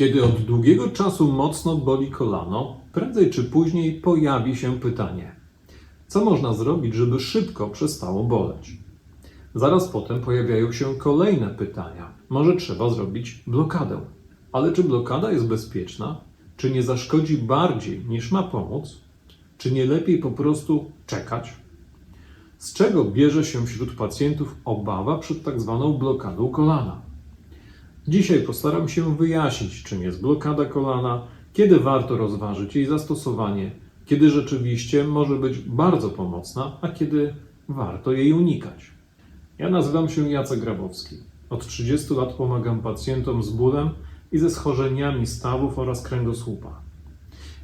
Kiedy od długiego czasu mocno boli kolano, prędzej czy później pojawi się pytanie: co można zrobić, żeby szybko przestało boleć? Zaraz potem pojawiają się kolejne pytania. Może trzeba zrobić blokadę. Ale czy blokada jest bezpieczna? Czy nie zaszkodzi bardziej niż ma pomóc? Czy nie lepiej po prostu czekać? Z czego bierze się wśród pacjentów obawa przed tak zwaną blokadą kolana? Dzisiaj postaram się wyjaśnić, czym jest blokada kolana, kiedy warto rozważyć jej zastosowanie, kiedy rzeczywiście może być bardzo pomocna, a kiedy warto jej unikać. Ja nazywam się Jacek Grabowski. Od 30 lat pomagam pacjentom z bólem i ze schorzeniami stawów oraz kręgosłupa.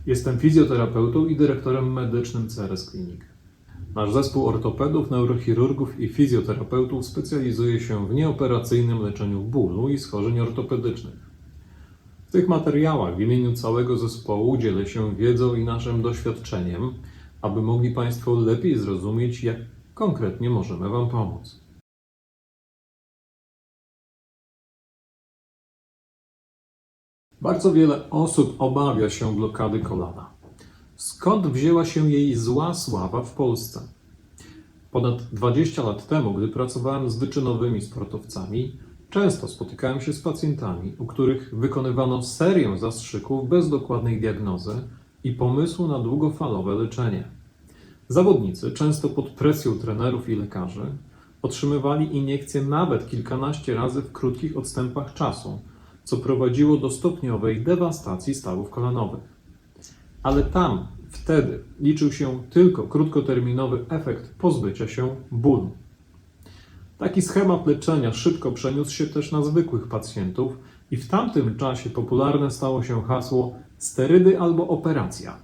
Jestem fizjoterapeutą i dyrektorem medycznym CRS Clinic. Nasz zespół ortopedów, neurochirurgów i fizjoterapeutów specjalizuje się w nieoperacyjnym leczeniu bólu i schorzeń ortopedycznych. W tych materiałach w imieniu całego zespołu dzielę się wiedzą i naszym doświadczeniem, aby mogli Państwo lepiej zrozumieć, jak konkretnie możemy Wam pomóc. Bardzo wiele osób obawia się blokady kolana. Skąd wzięła się jej zła sława w Polsce? Ponad 20 lat temu, gdy pracowałem z wyczynowymi sportowcami, często spotykałem się z pacjentami, u których wykonywano serię zastrzyków bez dokładnej diagnozy i pomysłu na długofalowe leczenie. Zawodnicy, często pod presją trenerów i lekarzy, otrzymywali iniekcje nawet kilkanaście razy w krótkich odstępach czasu, co prowadziło do stopniowej dewastacji stawów kolanowych. Ale tam, wtedy, liczył się tylko krótkoterminowy efekt pozbycia się bólu. Taki schemat leczenia szybko przeniósł się też na zwykłych pacjentów i w tamtym czasie popularne stało się hasło sterydy albo operacja,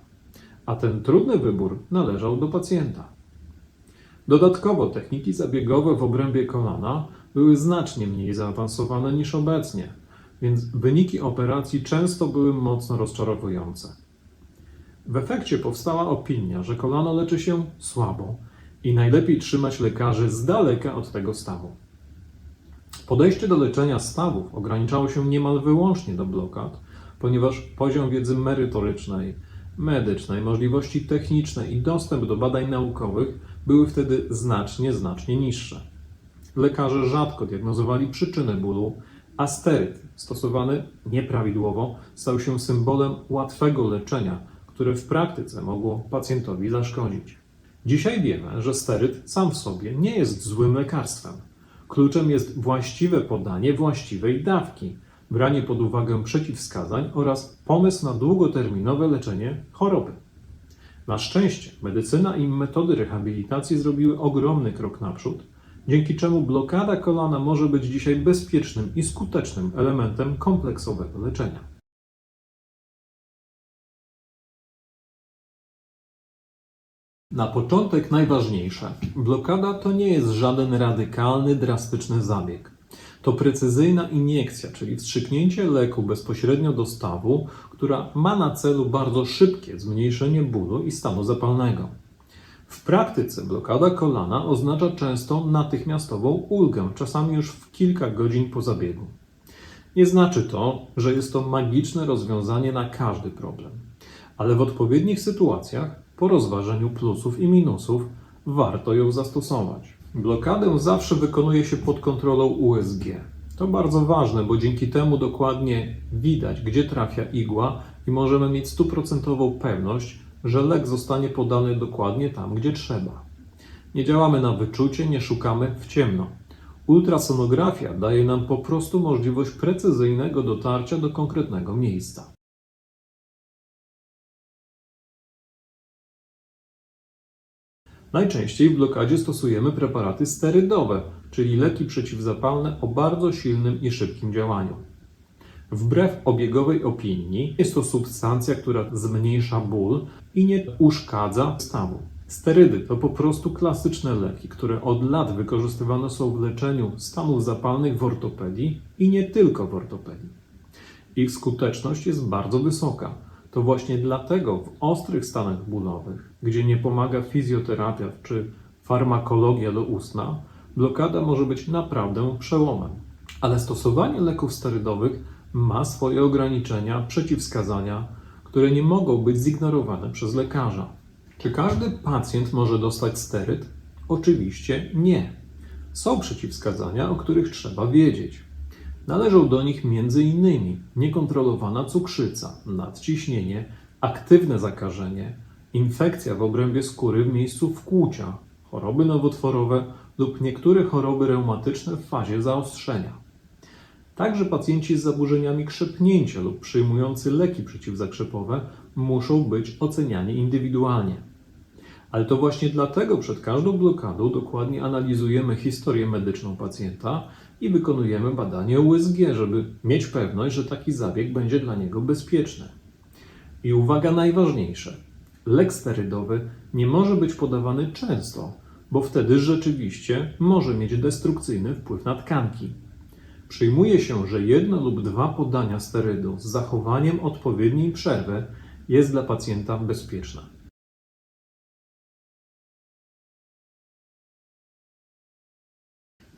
a ten trudny wybór należał do pacjenta. Dodatkowo techniki zabiegowe w obrębie kolana były znacznie mniej zaawansowane niż obecnie, więc wyniki operacji często były mocno rozczarowujące. W efekcie powstała opinia, że kolano leczy się słabo i najlepiej trzymać lekarzy z daleka od tego stawu. Podejście do leczenia stawów ograniczało się niemal wyłącznie do blokad, ponieważ poziom wiedzy merytorycznej, medycznej, możliwości techniczne i dostęp do badań naukowych były wtedy znacznie, znacznie niższe. Lekarze rzadko diagnozowali przyczyny bólu, a steryt stosowany nieprawidłowo stał się symbolem łatwego leczenia, które w praktyce mogło pacjentowi zaszkodzić. Dzisiaj wiemy, że steryt sam w sobie nie jest złym lekarstwem. Kluczem jest właściwe podanie właściwej dawki, branie pod uwagę przeciwwskazań oraz pomysł na długoterminowe leczenie choroby. Na szczęście medycyna i metody rehabilitacji zrobiły ogromny krok naprzód, dzięki czemu blokada kolana może być dzisiaj bezpiecznym i skutecznym elementem kompleksowego leczenia. Na początek najważniejsze. Blokada to nie jest żaden radykalny, drastyczny zabieg. To precyzyjna iniekcja, czyli wstrzyknięcie leku bezpośrednio do stawu, która ma na celu bardzo szybkie zmniejszenie bólu i stanu zapalnego. W praktyce blokada kolana oznacza często natychmiastową ulgę, czasami już w kilka godzin po zabiegu. Nie znaczy to, że jest to magiczne rozwiązanie na każdy problem, ale w odpowiednich sytuacjach, po rozważeniu plusów i minusów, warto ją zastosować. Blokadę zawsze wykonuje się pod kontrolą USG. To bardzo ważne, bo dzięki temu dokładnie widać, gdzie trafia igła i możemy mieć stuprocentową pewność, że lek zostanie podany dokładnie tam, gdzie trzeba. Nie działamy na wyczucie, nie szukamy w ciemno. Ultrasonografia daje nam po prostu możliwość precyzyjnego dotarcia do konkretnego miejsca. Najczęściej w blokadzie stosujemy preparaty sterydowe, czyli leki przeciwzapalne o bardzo silnym i szybkim działaniu. Wbrew obiegowej opinii, jest to substancja, która zmniejsza ból i nie uszkadza stawu. Sterydy to po prostu klasyczne leki, które od lat wykorzystywane są w leczeniu stanów zapalnych w ortopedii i nie tylko w ortopedii. Ich skuteczność jest bardzo wysoka. To właśnie dlatego w ostrych stanach bólowych, gdzie nie pomaga fizjoterapia czy farmakologia doustna, blokada może być naprawdę przełomem. Ale stosowanie leków sterydowych ma swoje ograniczenia, przeciwwskazania, które nie mogą być zignorowane przez lekarza. Czy każdy pacjent może dostać steryd? Oczywiście nie. Są przeciwwskazania, o których trzeba wiedzieć. Należą do nich m.in. niekontrolowana cukrzyca, nadciśnienie, aktywne zakażenie, infekcja w obrębie skóry w miejscu wkłucia, choroby nowotworowe lub niektóre choroby reumatyczne w fazie zaostrzenia. Także pacjenci z zaburzeniami krzepnięcia lub przyjmujący leki przeciwzakrzepowe muszą być oceniani indywidualnie. Ale to właśnie dlatego przed każdą blokadą dokładnie analizujemy historię medyczną pacjenta i wykonujemy badanie USG, żeby mieć pewność, że taki zabieg będzie dla niego bezpieczny. I uwaga najważniejsze. Lek sterydowy nie może być podawany często, bo wtedy rzeczywiście może mieć destrukcyjny wpływ na tkanki. Przyjmuje się, że jedno lub dwa podania sterydu z zachowaniem odpowiedniej przerwy jest dla pacjenta bezpieczne.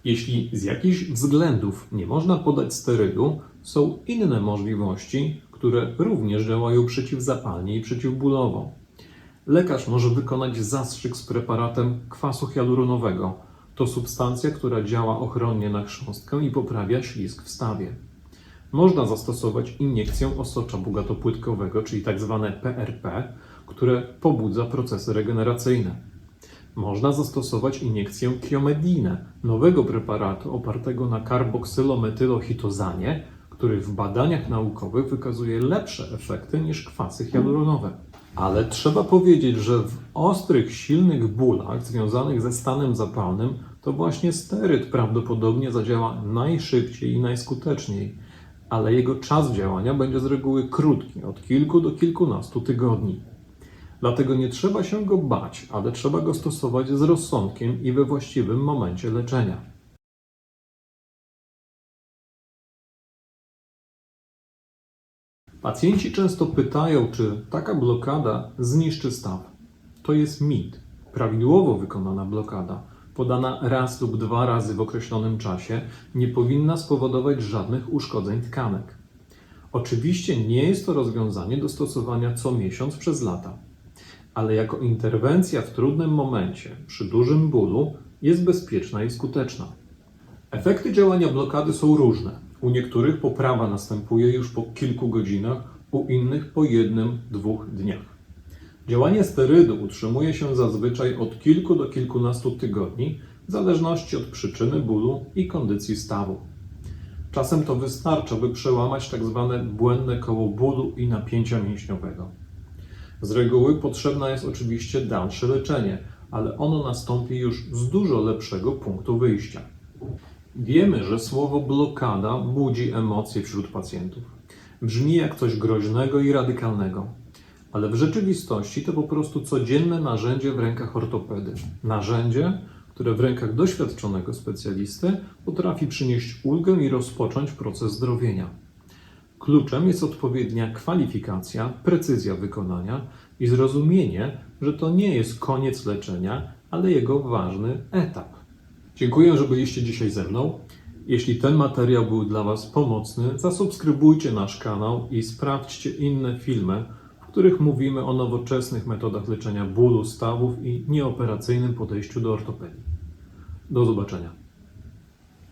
Jeśli z jakichś względów nie można podać sterydu, są inne możliwości, które również działają przeciwzapalnie i przeciwbólowo. Lekarz może wykonać zastrzyk z preparatem kwasu hialuronowego. To substancja, która działa ochronnie na chrząstkę i poprawia ślizg w stawie. Można zastosować iniekcję osocza bogatopłytkowego, czyli tzw. PRP, które pobudza procesy regeneracyjne. Można zastosować iniekcję kiomedinę, nowego preparatu opartego na karboksylometylohitozanie, który w badaniach naukowych wykazuje lepsze efekty niż kwasy hialuronowe. Ale trzeba powiedzieć, że w ostrych, silnych bólach związanych ze stanem zapalnym to właśnie steryd prawdopodobnie zadziała najszybciej i najskuteczniej, ale jego czas działania będzie z reguły krótki, od kilku do kilkunastu tygodni. Dlatego nie trzeba się go bać, ale trzeba go stosować z rozsądkiem i we właściwym momencie leczenia. Pacjenci często pytają, czy taka blokada zniszczy staw. To jest mit. Prawidłowo wykonana blokada, podana raz lub dwa razy w określonym czasie, nie powinna spowodować żadnych uszkodzeń tkanek. Oczywiście nie jest to rozwiązanie do stosowania co miesiąc przez lata, ale jako interwencja w trudnym momencie, przy dużym bólu, jest bezpieczna i skuteczna. Efekty działania blokady są różne. U niektórych poprawa następuje już po kilku godzinach, u innych po jednym, dwóch dniach. Działanie sterydu utrzymuje się zazwyczaj od kilku do kilkunastu tygodni, w zależności od przyczyny bólu i kondycji stawu. Czasem to wystarcza, by przełamać tzw. błędne koło bólu i napięcia mięśniowego. Z reguły potrzebne jest oczywiście dalsze leczenie, ale ono nastąpi już z dużo lepszego punktu wyjścia. Wiemy, że słowo blokada budzi emocje wśród pacjentów. Brzmi jak coś groźnego i radykalnego, ale w rzeczywistości to po prostu codzienne narzędzie w rękach ortopedy. Narzędzie, które w rękach doświadczonego specjalisty potrafi przynieść ulgę i rozpocząć proces zdrowienia. Kluczem jest odpowiednia kwalifikacja, precyzja wykonania i zrozumienie, że to nie jest koniec leczenia, ale jego ważny etap. Dziękuję, że byliście dzisiaj ze mną. Jeśli ten materiał był dla Was pomocny, zasubskrybujcie nasz kanał i sprawdźcie inne filmy, w których mówimy o nowoczesnych metodach leczenia bólu stawów i nieoperacyjnym podejściu do ortopedii. Do zobaczenia.